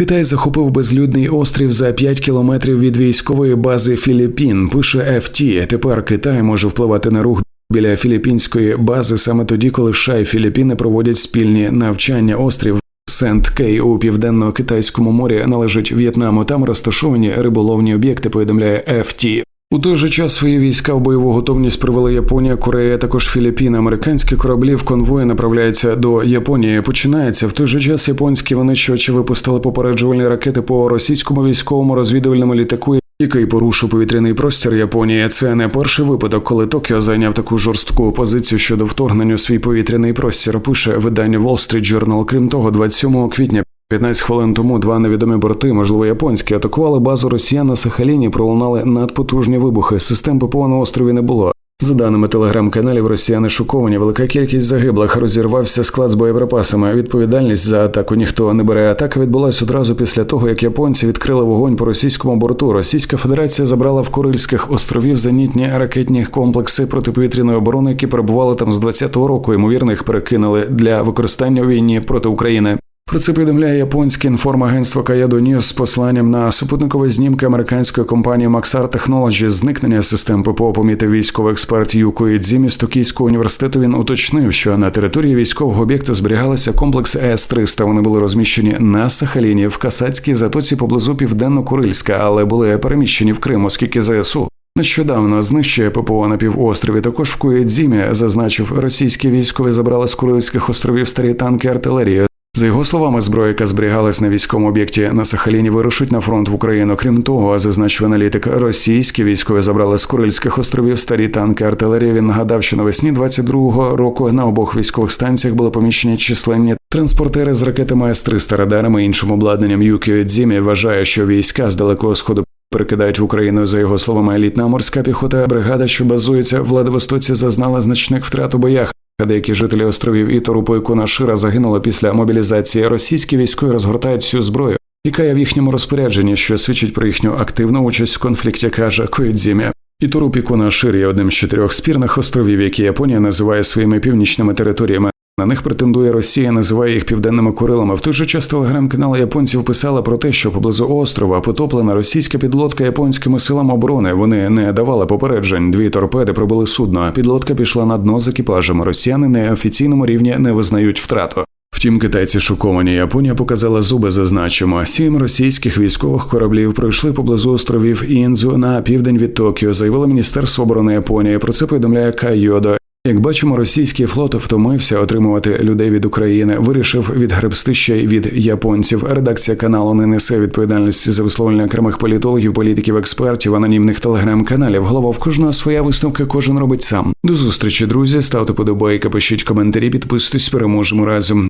Китай захопив безлюдний острів за 5 кілометрів від військової бази Філіппін. Пише FT. Тепер Китай може впливати на рух біля філіппінської бази саме тоді, коли США і Філіппіни проводять спільні навчання. Острів Сент Кей у південно-китайському морі належить В'єтнаму. Там розташовані риболовні об'єкти. Повідомляє FT. У той же час свої війська в бойову готовність привели Японія, Корея, також Філіппіни. Американські кораблі в конвої направляються до Японії. Починається в той же час. Японські винищувачі випустили попереджувальні ракети по російському військовому розвідувальному літаку, який порушив повітряний простір Японії. Це не перший випадок, коли Токіо зайняв таку жорстку позицію щодо вторгнення у свій повітряний простір. Пише видання Wall Street Journal. Крім того, 27 квітня. 15 хвилин тому два невідомі борти, можливо, японські, атакували базу росіян на Сахаліні. Пролунали надпотужні вибухи. Систем ППО на острові не було. За даними телеграм-каналів, росіяни шоковані. Велика кількість загиблих розірвався склад з боєприпасами. Відповідальність за атаку ніхто не бере. Атака відбулася одразу після того, як японці відкрили вогонь по російському борту. Російська Федерація забрала в Курильських островів зенітні ракетні комплекси протиповітряної оборони, які перебували там з 20-го року. Ймовірно, їх перекинули для використання у війні проти України. Про це повідомляє японське інформагентство Каяду Ньюс з посланням на супутникові знімки американської компанії Maxar Technology. Зникнення систем ППО помітив військовий експерт Юко Ідзімі з Токійського університету. Він уточнив, що на території військового об'єкту зберігалися комплекси С-300. Вони були розміщені на Сахаліні в Касацькій затоці поблизу Південно-Курильська, але були переміщені в Крим, оскільки ЗСУ Нещодавно знищує ППО на півострові. Також в Куєдзімі зазначив, російські військові забрали з Курильських островів старі танки артилерії. За його словами, зброя, яка зберігалась на військовому об'єкті на Сахаліні, вирушить на фронт в Україну. Крім того, зазначив аналітик, російські військові забрали з Курильських островів старі танки артилерії. Він нагадав, що навесні 22-го року на обох військових станціях були поміщені численні транспортери з ракетами С-300, радарами і іншим обладнанням. Юкіо Дзімі вважає, що війська з далекого сходу. Перекидають в Україну за його словами елітна морська піхота. Бригада, що базується в Владивостоці, зазнала значних втрат у боях. Деякі жителі островів і Пойкуна Шира загинули після мобілізації. Російські військові розгортають всю зброю, яка є в їхньому розпорядженні, що свідчить про їхню активну участь в конфлікті, каже Коїдзімі. Ітору Пікуна Шир є одним з чотирьох спірних островів, які Японія називає своїми північними територіями. На них претендує Росія, називає їх південними Курилами. В той же час телеграм-канал японців писала про те, що поблизу острова потоплена російська підлодка японськими силами оборони. Вони не давали попереджень. Дві торпеди пробили судно. Підлодка пішла на дно з екіпажем. Росіяни на офіційному рівні не визнають втрату. Втім, китайці шоковані. Японія показала зуби. Зазначимо. Сім російських військових кораблів пройшли поблизу островів Інзу на південь від Токіо. Заявило міністерство оборони Японії. Про це повідомляє Кайодо. Як бачимо, російський флот втомився отримувати людей від України, вирішив відгребсти ще й від японців. Редакція каналу не несе відповідальності за висловлення окремих політологів, політиків, експертів, анонімних телеграм-каналів. Голова в кожного своя висновка, кожен робить сам. До зустрічі, друзі. Ставте подобайки, пишіть коментарі, підписуйтесь, переможемо разом.